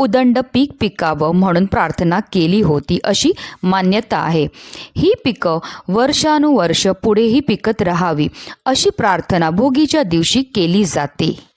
उदंड पीक पिकावं म्हणून प्रार्थना केली होती अशी मान्यता आहे. ही पिकं वर्षानुवर्ष पुढेही पिकत राहावी अशी प्रार्थना भोगीच्या दिवशी केली जाते.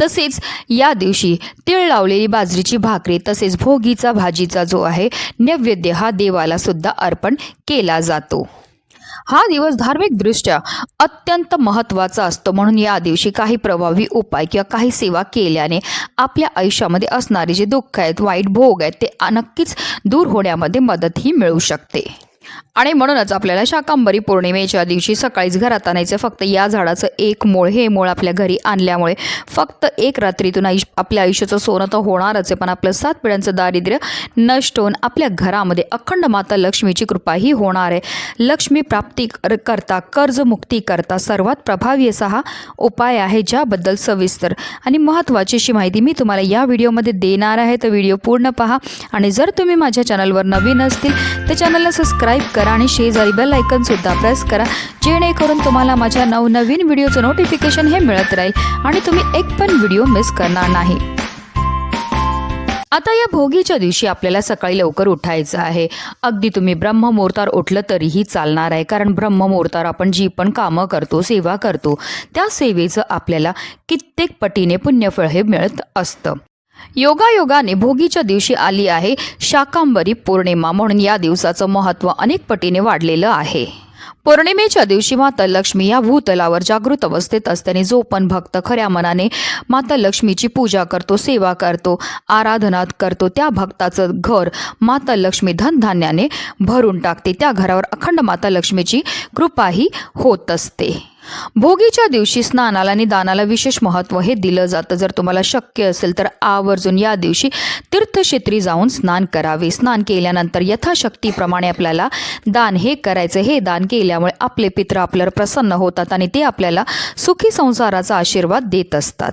तसेच या दिवशी तीळ लावलेली बाजरीची भाकरी तसेच भोगीचा भाजीचा जो आहे नैवेद्य हा देवाला सुद्धा अर्पण केला जातो. हा दिवस धार्मिकदृष्ट्या अत्यंत महत्त्वाचा असतो. म्हणून या दिवशी काही प्रभावी उपाय किंवा काही सेवा केल्याने आपल्या आयुष्यामध्ये असणारे जे दुःख आहेत वाईट भोग आहेत ते नक्कीच दूर होण्यामध्ये मदतही मिळू शकते. आणि म्हणूनच आपल्याला शाकांबरी पौर्णिमेच्या दिवशी सकाळीच घरात आणायचं फक्त या झाडाचं एक मूळ हे मूळ आपल्या घरी आणल्यामुळे फक्त एक रात्रीतून आयुष आपल्या आयुष्याचं सोनं तर होणारच आहे पण आपलं सात पिढ्यांचं दारिद्र्य नष्ट होऊन आपल्या घरामध्ये अखंड माता लक्ष्मीची कृपाही होणार आहे. लक्ष्मी प्राप्ती कर- करता कर्जमुक्ती करता सर्वात प्रभावी असा हा उपाय आहे ज्याबद्दल सविस्तर आणि महत्त्वाची अशी माहिती मी तुम्हाला या व्हिडिओमध्ये देणार आहे. तर व्हिडिओ पूर्ण पहा आणि जर तुम्ही माझ्या चॅनलवर नवीन असतील तर चॅनलला सबस्क्राईब करा. आणि शेजारी बेल सुद्धा प्रेस करा जेणेकरून तुम्हाला माझ्या नवनवीन व्हिडिओचं नोटिफिकेशन हे मिळत राहील आणि तुम्ही एक पण व्हिडिओ मिस करणार नाही. आता या भोगीच्या दिवशी आपल्याला सकाळी लवकर उठायचं आहे. अगदी तुम्ही ब्रह्ममुहूर्तावर उठलं तरीही चालणार आहे कारण ब्रह्ममुहूर्तावर आपण जी पण कामं करतो सेवा करतो त्या सेवेचं आपल्याला कित्येक पटीने पुण्यफळ हे मिळत असतं. योगायोगाने भोगीच्या दिवशी आली आहे शाकांबरी पौर्णिमा म्हणून या दिवसाचं महत्त्व अनेक पटीने वाढलेलं आहे. पौर्णिमेच्या दिवशी माता लक्ष्मी या भूतलावर जागृत अवस्थेत असताना जो पण भक्त खऱ्या मनाने माता लक्ष्मीची पूजा करतो सेवा करतो आराधना करतो त्या भक्ताचं घर माता लक्ष्मी धनधान्याने भरून टाकते. त्या घरावर अखंड माता लक्ष्मीची कृपाही होत असते. भोगीच्या दिवशी स्नानाला आणि दानाला विशेष महत्त्व हे दिलं जातं. जर तुम्हाला शक्य असेल तर आवर्जून या दिवशी तीर्थक्षेत्री जाऊन स्नान करावे. स्नान केल्यानंतर यथाशक्तीप्रमाणे आपल्याला दान हे करायचं. हे दान केल्यामुळे आपले पित्र आपल्यावर प्रसन्न होतात आणि ते आपल्याला सुखी संसाराचा आशीर्वाद देत असतात.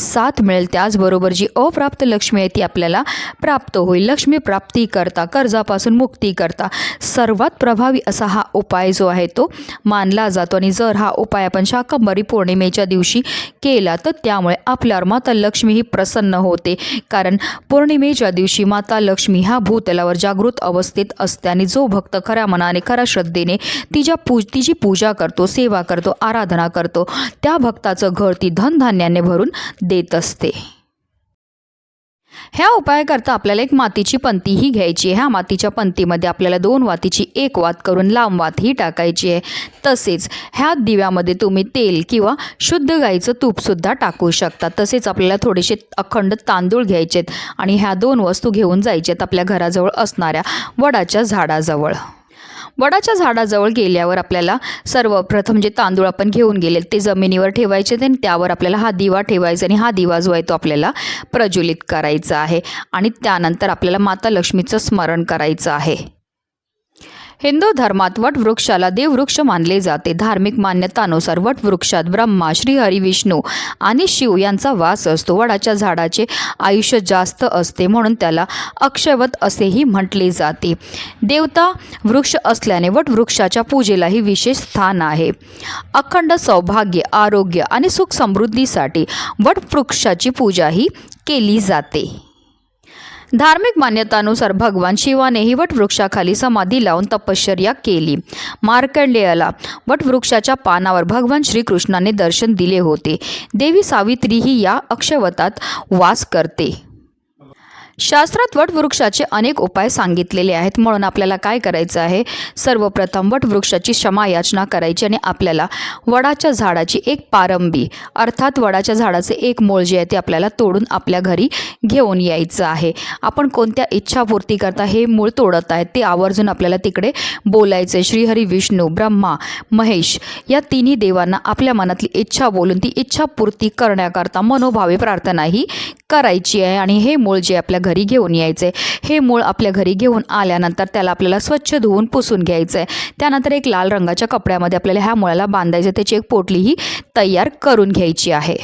साथ मिळेल त्याचबरोबर जी अप्राप्त लक्ष्मी आहे ती आपल्याला प्राप्त होईल. लक्ष्मी प्राप्ती करता कर्जापासून मुक्ती करता. सर्वात प्रभावी असा हा उपाय जो आहे तो मानला जातो. आणि जर हा उपाय आपण शाकंबरी पौर्णिमेच्या दिवशी केला तर त्यामुळे आपल्यावर माता लक्ष्मी ही प्रसन्न होते. कारण पौर्णिमेच्या दिवशी माता लक्ष्मी ह्या भूतलावर जागृत अवस्थेत असते आणि जो भक्त खऱ्या मनाने खऱ्या श्रद्धेने तिच्या पूज तिची पूजा करतो सेवा करतो आराधना करतो त्या भक्ताचं घर ती धनधान्याने भरून देत असते. ह्या उपायाकरता आपल्याला एक मातीची पंती ही घ्यायची आहे. ह्या मातीच्या पंतीमध्ये आपल्याला दोन वातीची एक वात करून लांब वात ही टाकायची आहे. तसेच ह्या दिव्यामध्ये तुम्ही तेल किंवा शुद्ध गाईचं तूपसुद्धा टाकू शकता. तसेच आपल्याला थोडेसे अखंड तांदूळ घ्यायचे आहेत आणि ह्या दोन वस्तू घेऊन जायच्यात आपल्या घराजवळ असणाऱ्या वडाच्या झाडाजवळ. वडाच्या झाडाजवळ गेल्यावर आपल्याला सर्वप्रथम जे तांदूळ आपण घेऊन गेले ते जमिनीवर ठेवायचे आणि त्यावर आपल्याला हा दिवा ठेवायचा आणि हा दिवा जो आहे तो आपल्याला प्रज्वलित करायचा आहे. आणि त्यानंतर आपल्याला माता लक्ष्मीचं स्मरण करायचं आहे. हिंदू धर्मात वटवृक्षाला देववृक्ष मानले जाते. धार्मिक मान्यतानुसार वटवृक्षात ब्रह्मा श्रीहरी विष्णू आणि शिव यांचा वास असतो. वडाच्या झाडाचे आयुष्य जास्त असते म्हणून त्याला अक्षयवत असेही म्हटले जाते. देवता वृक्ष असल्याने वटवृक्षाच्या पूजेलाही विशेष स्थान आहे. अखंड सौभाग्य आरोग्य आणि सुख समृद्धीसाठी वटवृक्षाची पूजाही केली जाते. धार्मिक मान्यतानुसार भगवान शिवाने ही वटवृक्षाखाली समाधी लावून तपश्चर्या केली. मार्कंडेयाला वटवृक्षाच्या पानावर भगवान श्रीकृष्णाने दर्शन दिले होते. देवी सावित्रीही या अक्षवतात वास करते. शास्त्रात वटवृक्षाचे अनेक उपाय सांगितलेले आहेत. म्हणून आपल्याला काय करायचं आहे? सर्वप्रथम वटवृक्षाची क्षमा याचना करायची आणि आपल्याला वडाच्या झाडाची एक पारंबी अर्थात वडाच्या झाडाचे एक मूळ जे आहे ते आपल्याला तोडून आपल्या घरी घेऊन यायचं आहे. आपण कोणत्या इच्छापूर्ती करता हे मूळ तोडत आहेत ते आवर्जून आपल्याला तिकडे बोलायचं आहे. श्रीहरी विष्णू ब्रह्मा महेश या तिन्ही देवांना आपल्या मनातली इच्छा बोलून ती इच्छापूर्ती करण्याकरता मनोभावे प्रार्थनाही करायची आहे आणि हे मूळ जे आपल्या घरी घेऊन यायचं आहे हे मूळ आपल्या घरी घेऊन आल्यानंतर त्याला आपल्याला स्वच्छ धुवून पुसून घ्यायचं आहे त्यानंतर एक लाल रंगाच्या कपड्यामध्ये आपल्याला ह्या मुळाला बांधायचं आहे. त्याची एक पोटलीही तयार करून घ्यायची आहे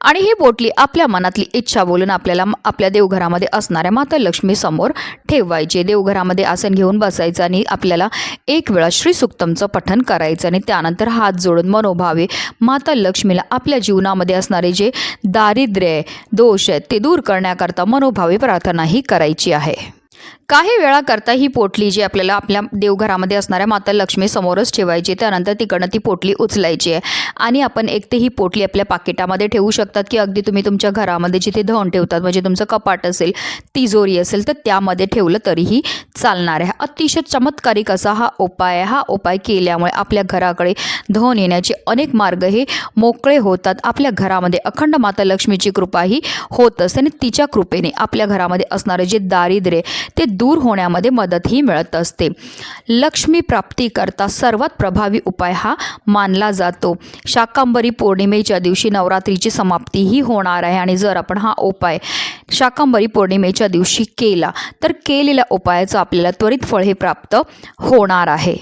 आणि ही बोटली आपल्या मनातली इच्छा बोलून आपल्याला म- आपल्या देवघरामध्ये असणाऱ्या माता लक्ष्मीसमोर ठेवायचे ठेवायची. देवघरामध्ये आसन घेऊन बसायचं आणि आपल्याला एक वेळा श्री सुक्तमचं करायचं आणि त्यानंतर हात जोडून मनोभावे माता लक्ष्मीला आपल्या जीवनामध्ये असणारे जे दारिद्र्य आहे, दोष आहेत ते दूर करण्याकरता मनोभावे प्रार्थनाही करायची आहे. काही वेळाकरता ही पोटली जी आपल्याला आपल्या देवघरामध्ये असणाऱ्या माता लक्ष्मी समोरच ठेवायची त्यानंतर तिकडनं ती पोटली उचलायची आहे. आणि आपण एक ते ही पोटली आपल्या पाकिटामध्ये ठेवू शकतात की अगदी तुम्ही तुमच्या घरामध्ये जिथे धन ठेवतात म्हणजे तुमचं कपाट असेल तिजोरी असेल तर त्यामध्ये ठेवलं तरीही चालणार आहे. अतिशय चमत्कारिक असा हा उपाय आहे. हा उपाय केल्यामुळे आपल्या घराकडे धन येण्याचे अनेक मार्ग हे मोकळे होतात. आपल्या घरामध्ये अखंड माता लक्ष्मीची कृपा ही होत असते आणि तिच्या कृपेने आपल्या घरामध्ये असणारे जे दारिद्र्य ते दूर होण्यामध्ये मदतही मिळत असते. लक्ष्मी प्राप्तीकरता सर्वात प्रभावी उपाय हा मानला जातो. शाकांबरी पौर्णिमेच्या दिवशी नवरात्रीची समाप्तीही होणार आहे आणि जर आपण हा उपाय शाकांबरी पौर्णिमेच्या दिवशी केला तर केलेल्या उपायाचं आपल्याला त्वरित फळ हे प्राप्त होणार आहे.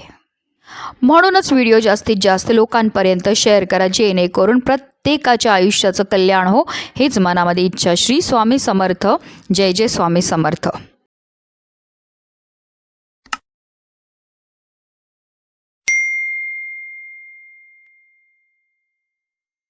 म्हणूनच व्हिडिओ जास्तीत जास्त लोकांपर्यंत शेअर करा जेणेकरून प्रत्येकाच्या आयुष्याचं कल्याण हो हेच मनामध्ये इच्छा. श्री स्वामी समर्थ. जय जय स्वामी समर्थ.